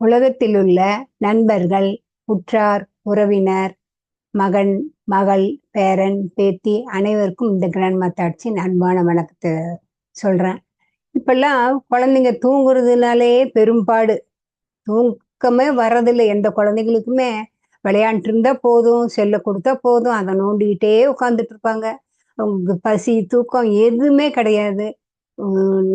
உலகத்தில் உள்ள நண்பர்கள் உற்றார் உறவினர் மகன் மகள் பேரன் பேத்தி அனைவருக்கும் இந்த கிராண்ட் மத்தாட்சி அன்பான வணக்கத்தை சொல்றேன். இப்பெல்லாம் குழந்தைங்க தூங்குறதுனாலே பெரும்பாடு. தூக்கமே வர்றதில்லை. எந்த குழந்தைங்களுக்குமே விளையாண்டு இருந்தா போதும் செல்ல கொடுத்தா போதும் அதை நோண்டிக்கிட்டே உட்காந்துட்டு இருப்பாங்க. அவங்க பசி தூக்கம் எதுவுமே கிடையாது.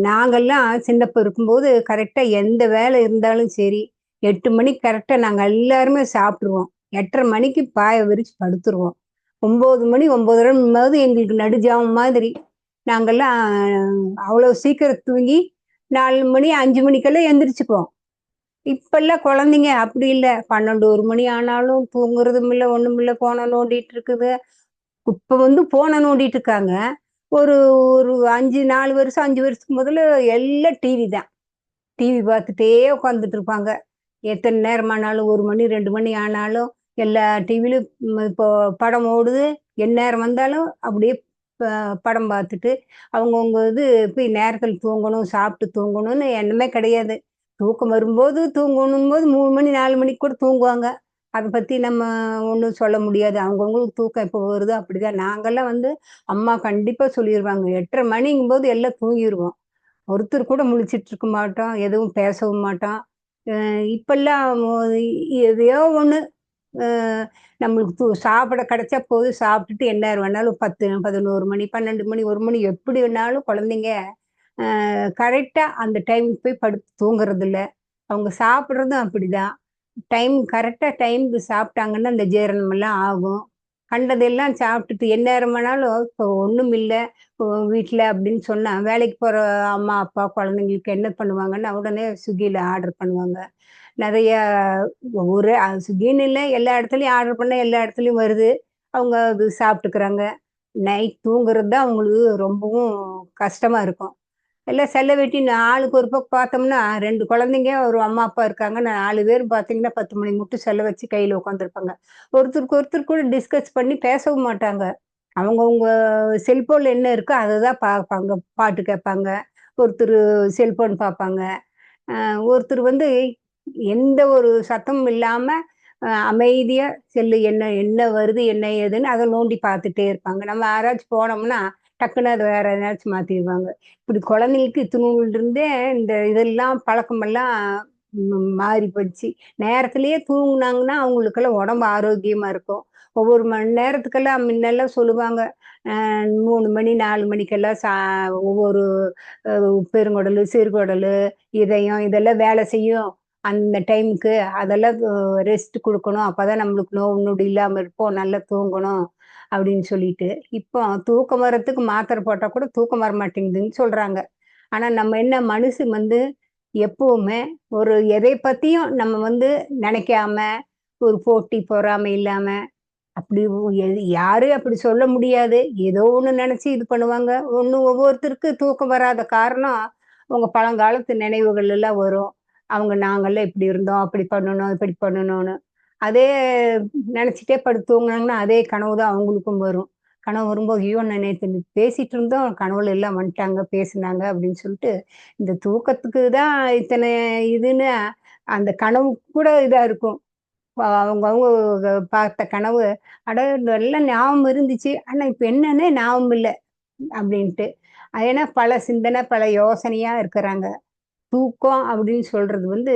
நாங்கள்லாம் சின்னப்ப இருக்கும்போது கரெக்டா எந்த வேலை இருந்தாலும் சரி எட்டு மணிக்கு கரெக்டாக நாங்கள் எல்லாருமே சாப்பிட்ருவோம் எட்டரை மணிக்கு பாயை விரிச்சு படுத்துருவோம். ஒம்பது மணி ஒம்பது போது எங்களுக்கு நடுஜாமம் மாதிரி. நாங்கெல்லாம் அவ்வளோ சீக்கிரம் தூங்கி நாலு மணி அஞ்சு மணிக்கெல்லாம் எந்திரிச்சுக்குவோம். இப்பெல்லாம் குழந்தைங்க அப்படி இல்லை. பன்னெண்டு ஒரு மணி ஆனாலும் தூங்குறதும் இல்லை ஒன்றும் இல்லை போன நோண்டிட்டு இருக்குது. இப்போ வந்து ஃபோனை நோண்டிட்டு இருக்காங்க. ஒரு ஒரு அஞ்சு நாலு வருஷம் அஞ்சு வருஷத்துக்கு முதல்ல எல்லாம் டிவி தான். டிவி பார்த்துட்டே உட்காந்துட்டு இருப்பாங்க. எத்தனை நேரம் ஆனாலும் ஒரு மணி ரெண்டு மணி ஆனாலும் எல்லா டிவிலும் இப்போ படம் ஓடுது எந்நேரம் வந்தாலும் அப்படியே ப- படம் பார்த்துட்டு அவங்கவுங்க இது போய் நேரத்தில் தூங்கணும் சாப்பிட்டு தூங்கணும்னு எண்ணமே கிடையாது. தூக்கம் வரும்போது தூங்கணும் போது மூணு மணி நாலு மணிக்கு கூட தூங்குவாங்க. அதை பற்றி நம்ம ஒன்றும் சொல்ல முடியாது. அவங்கவுங்களுக்கு தூக்கம் எப்போ வருதோ அப்படிதான். நாங்கள்லாம் வந்து அம்மா கண்டிப்பாக சொல்லிடுவாங்க எட்டரை மணிங்கும் போது எல்லாம் தூங்கிடுவோம் ஒருத்தர் கூட முழிச்சிட்டு இருக்க மாட்டோம். எதுவும் பேசவும் மாட்டோம். இப்பெல்லாம் எதையோ ஒன்று நம்மளுக்கு தூ சாப்பிட கிடைச்சா போது சாப்பிட்டுட்டு என்ன வேணாலும் பத்து பதினோரு மணி பன்னெண்டு மணி ஒரு மணி எப்படி வேணாலும் குழந்தைங்க கரெக்டாக அந்த டைமுக்கு போய் படுத்து தூங்குறது இல்லை அவங்க சாப்பிட்றதும் அப்படிதான். டைம் கரெக்டாக டைமுக்கு சாப்பிட்டாங்கன்னா அந்த ஜீரணமெல்லாம் ஆகும். கண்டதெல்லாம் சாப்பிட்டுட்டு எந்நேரம் வேணாலும் இப்போ ஒன்றும் இல்லை வீட்டில் அப்படின்னு சொன்னால் வேலைக்கு போகிற அம்மா அப்பா குழந்தைங்களுக்கு என்ன பண்ணுவாங்கன்னா உடனே ஸ்விக்கியில் ஆர்டர் பண்ணுவாங்க. நிறைய ஒரு ஸ்விக்கின்னு இல்லை எல்லா இடத்துலையும் ஆர்டர் பண்ண எல்லா இடத்துலையும் வருது. அவங்க அது சாப்பிட்டுக்கிறாங்க. நைட் தூங்குறது தான் அவங்களுக்கு ரொம்பவும் கஷ்டமாக இருக்கும். எல்லாம் செல்ல வெட்டி ஆளுக்கு ஒரு பக்கம் பார்த்தோம்னா ரெண்டு குழந்தைங்க ஒரு அம்மா அப்பா இருக்காங்க. நாலு பேர் பார்த்தீங்கன்னா பத்து மணி மட்டும் செல்ல வச்சு கையில் உட்காந்துருப்பாங்க ஒருத்தருக்கு ஒருத்தர் கூட டிஸ்கஸ் பண்ணி பேசவும் மாட்டாங்க. அவங்கவுங்க செல்போனில் என்ன இருக்கோ அதை தான் பார்ப்பாங்க. பாட்டு கேட்பாங்க. ஒருத்தர் செல்போன் பார்ப்பாங்க. ஒருத்தர் வந்து எந்த ஒரு சத்தமும் இல்லாமல் அமைதியாக செல்லு என்ன என்ன வருது என்ன ஏதுன்னு அதை நோண்டி பார்த்துட்டே இருப்பாங்க. நம்ம யாராச்சும் போனோம்னா டக்குன்னு அதை வேற ஏதாச்சும் மாத்திடுவாங்க. இப்படி குழந்தைங்களுக்கு இத்தனை இருந்தே இந்த இதெல்லாம் பழக்கமெல்லாம் மாறி போச்சு. நேரத்திலேயே தூங்குனாங்கன்னா அவங்களுக்கெல்லாம் உடம்பு ஆரோக்கியமா இருக்கும். ஒவ்வொரு மணி நேரத்துக்கெல்லாம் முன்னெல்லாம் சொல்லுவாங்க மூணு மணி நாலு மணிக்கெல்லாம் சா ஒவ்வொரு பெருங்குடல் சிறுகுடல் இதயம் இதெல்லாம் வேலை செய்யும். அந்த டைமுக்கு அதெல்லாம் ரெஸ்ட் கொடுக்கணும். அப்பதான் நம்மளுக்கு நோவு நொடி இல்லாமல் இருப்போம். நல்லா தூங்கணும். அப்படின்னு சொல்லிட்டு இப்போ தூக்கம் வர்றதுக்கு மாத்திரை போட்டால் கூட தூக்கம் வர மாட்டேங்குதுன்னு சொல்றாங்க. ஆனால் நம்ம என்ன மனுஷன் வந்து எப்போவுமே ஒரு எதை பற்றியும் நம்ம வந்து நினைக்காம ஒரு போட்டி பொறாமை இல்லாம அப்படி யாரு எது- யாரும் அப்படி சொல்ல முடியாது. ஏதோ ஒன்று நினைச்சு இது பண்ணுவாங்க. ஒன்று ஒவ்வொருத்தருக்கு தூக்கம் வராத காரணம் உங்க பழங்காலத்து நினைவுகள் எல்லாம் வரும். அவங்க நாங்கெல்லாம் இப்படி இருந்தோம் அப்படி பண்ணணும் இப்படி பண்ணணும்னு. அதே நினைச்சிட்டே படுத்து தூங்குனாங்கன்னா அதே கனவு தான் அவங்களுக்கும் வரும். கனவு வரும்போது ஐயோ நான் நேற்று பேசிட்டு இருந்தோம் கனவுல எல்லாம் வந்துட்டாங்க பேசுனாங்க அப்படின்னு சொல்லிட்டு இந்த தூக்கத்துக்கு தான் இத்தனை இதுன்னு அந்த கனவு கூட இதா இருக்கும். அவங்க அவங்க பார்த்த கனவு அட எல்லாம் ஞாபகம் இருந்துச்சு. ஆனா இப்ப என்னன்னே ஞாபகம் இல்லை அப்படின்ட்டு. ஏன்னா பல சிந்தனை பல யோசனையா இருக்கிறாங்க. தூக்கம் அப்படின்னு சொல்றது வந்து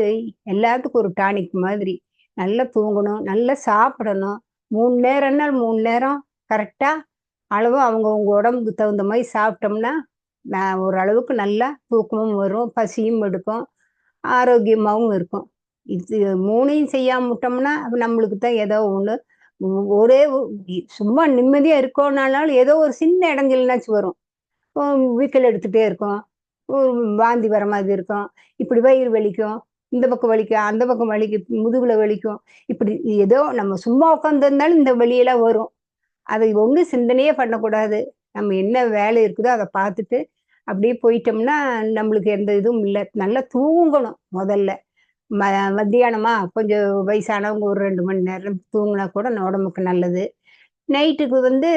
எல்லாத்துக்கும் ஒரு டானிக் மாதிரி. நல்லா தூங்கணும் நல்லா சாப்பிடணும். மூணு நேரம்னா மூணு நேரம் கரெக்டாக அளவு அவங்கவுங்க உடம்புக்கு தகுந்த மாதிரி சாப்பிட்டோம்னா ஓரளவுக்கு நல்லா தூக்கமும் வரும் பசியும் எடுக்கும் ஆரோக்கியமாகவும் இருக்கும். இது மூணையும் செய்யாம விட்டோம்னா நம்மளுக்கு தான் ஏதோ ஒன்று ஒரே சும்மா நிம்மதியாக இருக்கோம்னாலும் ஏதோ ஒரு சின்ன இடங்கள்னாச்சும் வரும். வீக்கல் எடுத்துகிட்டே இருக்கும் வாந்தி வர மாதிரி இருக்கும் இப்படி வயிறு வலிக்கும் இந்த பக்கம் வலிக்கும் அந்த பக்கம் வலிக்கும் முதுகுல வலிக்கும். இப்படி ஏதோ நம்ம சும்மா உட்காந்துருந்தாலும் இந்த வழியெல்லாம் வரும். அதை ஒன்றும் சிந்தனையே பண்ணக்கூடாது. நம்ம என்ன வேலை இருக்குதோ அதை பார்த்துட்டு அப்படியே போயிட்டோம்னா நம்மளுக்கு எந்த இதுவும் இல்லை. நல்லா தூங்கணும் முதல்ல. ம மத்தியானமா கொஞ்சம் வயசானவங்க ஒரு ரெண்டு மணி நேரம் தூங்கினா கூட நம்ம உடம்புக்கு நல்லது. நைட்டுக்கு வந்து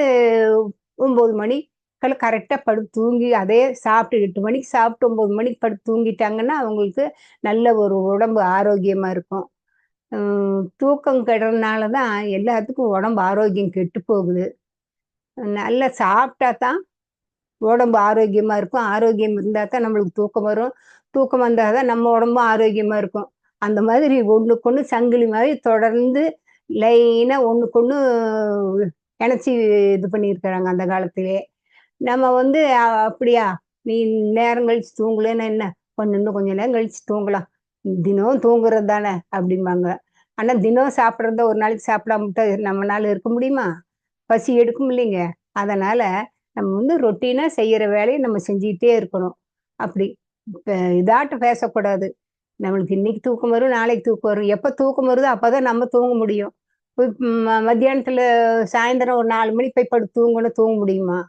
ஒம்பது மணி மக்கள் கரெக்டாக படுத்து தூங்கி அதே சாப்பிட்டு எட்டு மணிக்கு சாப்பிட்டு ஒம்பது மணிக்கு படுத்து தூங்கிட்டாங்கன்னா அவங்களுக்கு நல்ல ஒரு உடம்பு ஆரோக்கியமாக இருக்கும். தூக்கம் கெடுறதுனால தான் எல்லாத்துக்கும் உடம்பு ஆரோக்கியம் கெட்டு போகுது. நல்லா சாப்பிட்டா தான் உடம்பு ஆரோக்கியமாக இருக்கும். ஆரோக்கியம் இருந்தால் தான் நம்மளுக்கு தூக்கம் வரும். தூக்கம் வந்தால் தான் நம்ம உடம்பும் ஆரோக்கியமாக இருக்கும். அந்த மாதிரி ஒன்றுக்கு ஒன்று சங்கிலி மாதிரி தொடர்ந்து லைனாக ஒன்றுக்கு ஒன்று இணைச்சி இது பண்ணியிருக்கிறாங்க அந்த காலத்திலே. நம்ம வந்து அப்படியா? நீ நேரம் கழிச்சு தூங்கலன்னா என்ன? கொஞ்சம் இன்னும் கொஞ்சம் நேரம் கழிச்சு தூங்கலாம். தினம் தூங்குறது தானே? அப்படிம்பாங்க. ஆனால் தினம் சாப்பிட்றத ஒரு நாளைக்கு சாப்பிடாம நம்மளால இருக்க முடியுமா? பசி எடுக்கும் இல்லைங்க. அதனால நம்ம வந்து ரொட்டீனாக செய்கிற வேலையை நம்ம செஞ்சுக்கிட்டே இருக்கணும். அப்படி. இப்போ இதாட்ட பேசக்கூடாது. நம்மளுக்கு இன்னைக்கு தூக்கம் வரும் நாளைக்கு தூக்கம் வரும். எப்போ தூக்கம் வருதோ அப்போ தான் நம்ம தூங்க முடியும். மத்தியானத்தில் சாயந்தரம் ஒரு நாலு மணிக்கு போய் படுத்து தூங்கணும் தூங்க முடியுமா?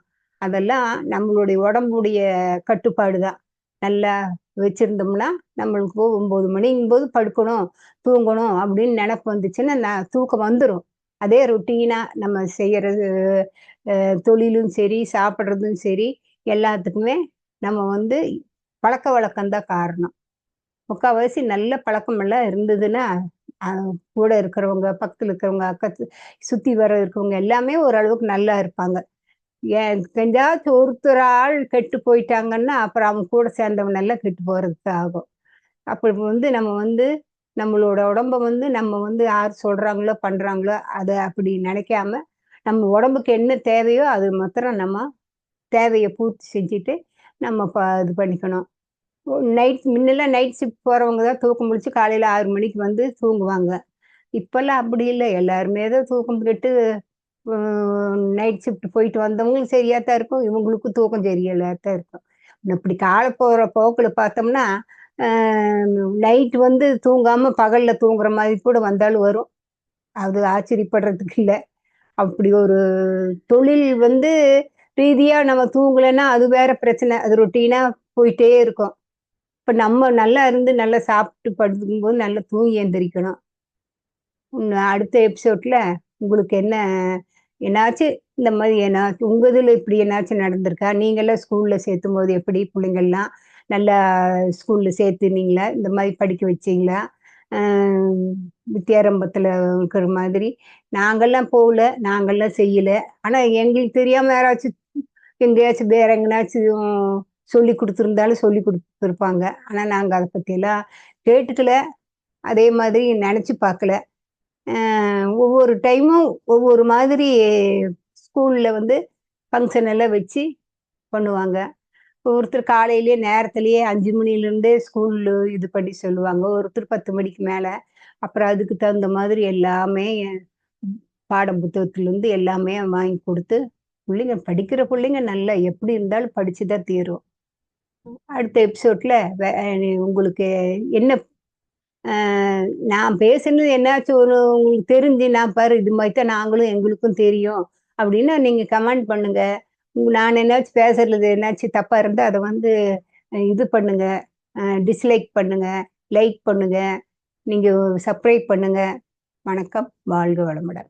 அதெல்லாம் நம்மளுடைய உடம்புடைய கட்டுப்பாடு தான் நல்லா வச்சுருந்தோம்னா நம்மளுக்கு ஒன்பது மணிங்கும் போது படுக்கணும் தூங்கணும் அப்படின்னு நினப்பு வந்துச்சுன்னா நான் தூக்கம் வந்துடும் அதே ரொட்டீனாக நம்ம செய்கிறது தொழிலும் சரி சாப்பிட்றதும் சரி எல்லாத்துக்குமே நம்ம வந்து பழக்க வழக்கம்தான் காரணம். முக்கால்வாசி நல்ல பழக்கமெல்லாம் இருந்ததுன்னா கூட இருக்கிறவங்க பக்கத்தில் இருக்கிறவங்க அக்கத்து சுற்றி வர இருக்கிறவங்க எல்லாமே ஓரளவுக்கு நல்லா இருப்பாங்க. ஏன் எங்கேயாச்சும் ஒருத்தர் ஆள் கெட்டு போயிட்டாங்கன்னா அப்புறம் அவங்க கூட சேர்ந்தவன் எல்லாம் கெட்டு போகிறதுக்கு ஆகும். அப்படி வந்து நம்ம வந்து நம்மளோட உடம்ப வந்து நம்ம வந்து யார் சொல்கிறாங்களோ பண்ணுறாங்களோ அதை அப்படி நினைக்காம நம்ம உடம்புக்கு என்ன தேவையோ அது மாத்திரம் நம்ம தேவையை பூர்த்தி செஞ்சுட்டு நம்ம ப இது பண்ணிக்கணும். நைட் முன்னெல்லாம் நைட் ஷிஃப்ட் போகிறவங்க தான் தூக்கம் முடிச்சு காலையில் ஆறு மணிக்கு வந்து தூங்குவாங்க. இப்போல்லாம் அப்படி இல்லை. எல்லாருமே தான் தூக்கம் கெட்டு நைட் ஷிஃப்ட் போயிட்டு வந்தவங்களுக்கு சரியாக தான் இருக்கும். இவங்களுக்கும் தூக்கம் சரியாக தான் இருக்கும். இப்படி காலை போகிற போக்கில் பார்த்தோம்னா நைட் வந்து தூங்காமல் பகலில் தூங்குற மாதிரி கூட வந்தாலும் வரும். அது ஆச்சரியப்படுறதுக்கு இல்லை. அப்படி ஒரு தொழில் வந்து ரீதியாக நம்ம தூங்கலைன்னா அது வேற பிரச்சனை. அது ரொட்டீனாக போயிட்டே இருக்கும். இப்போ நம்ம நல்லா இருந்து நல்லா சாப்பிட்டு படுத்துக்கும்போது நல்லா தூங்கி எந்திரிக்கணும். அடுத்த எபிசோட்ல உங்களுக்கு என்ன என்னாச்சு? இந்த மாதிரி ஏன்னா உங்கள் இதில் இப்படி என்னாச்சும் நடந்திருக்கா? நீங்களாம் ஸ்கூலில் சேர்த்தும் போது எப்படி பிள்ளைங்கள்லாம் நல்லா ஸ்கூலில் சேர்த்துனீங்களா? இந்த மாதிரி படிக்க வச்சிங்களா? வித்தியாரம்பத்தில் இருக்கிற மாதிரி. நாங்கள்லாம் போகல நாங்கள்லாம் செய்யலை. ஆனால் எங்களுக்கு தெரியாமல் யாராச்சும் எங்கேயாச்சும் வேற எங்கேனாச்சும் சொல்லி கொடுத்துருந்தாலும் சொல்லி கொடுத்துருப்பாங்க. ஆனால் நாங்கள் அதை பற்றியெல்லாம் கேட்டுக்கல. அதே மாதிரி நினச்சி பார்க்கல. ஒவ்வொரு டைமும் ஒவ்வொரு மாதிரி ஸ்கூலில் வந்து ஃபங்க்ஷன் எல்லாம் வச்சு பண்ணுவாங்க. ஒருத்தர் காலையிலேயே நேரத்துலேயே அஞ்சு மணிலேருந்தே ஸ்கூலில் இது பண்ணி சொல்லுவாங்க. ஒருத்தர் பத்து மணிக்கு மேலே. அப்புறம் அதுக்கு தகுந்த மாதிரி எல்லாமே பாடம் புத்தகத்துலேருந்து எல்லாமே வாங்கி கொடுத்து பிள்ளைங்க படிக்கிற பிள்ளைங்க நல்லா எப்படி இருந்தாலும் படிச்சு தான் தீரும். அடுத்த எபிசோட்ல உங்களுக்கு என்ன நான் பேசுனது என்னாச்சும் ஒரு உங்களுக்கு தெரிஞ்சு நான் பாரு இது மாதிரி தான் நாங்களும் எங்களுக்கும் தெரியும். அப்படின்னு நீங்க கமெண்ட் பண்ணுங்க. நான் என்னாச்சும் பேசுறது என்னாச்சும் தப்பாக இருந்தால் அதை வந்து இது பண்ணுங்க. டிஸ்லைக் பண்ணுங்க. லைக் பண்ணுங்க. நீங்க சப்ஸ்கிரைப் பண்ணுங்க. வணக்கம். வாழ்க வளமுடன்.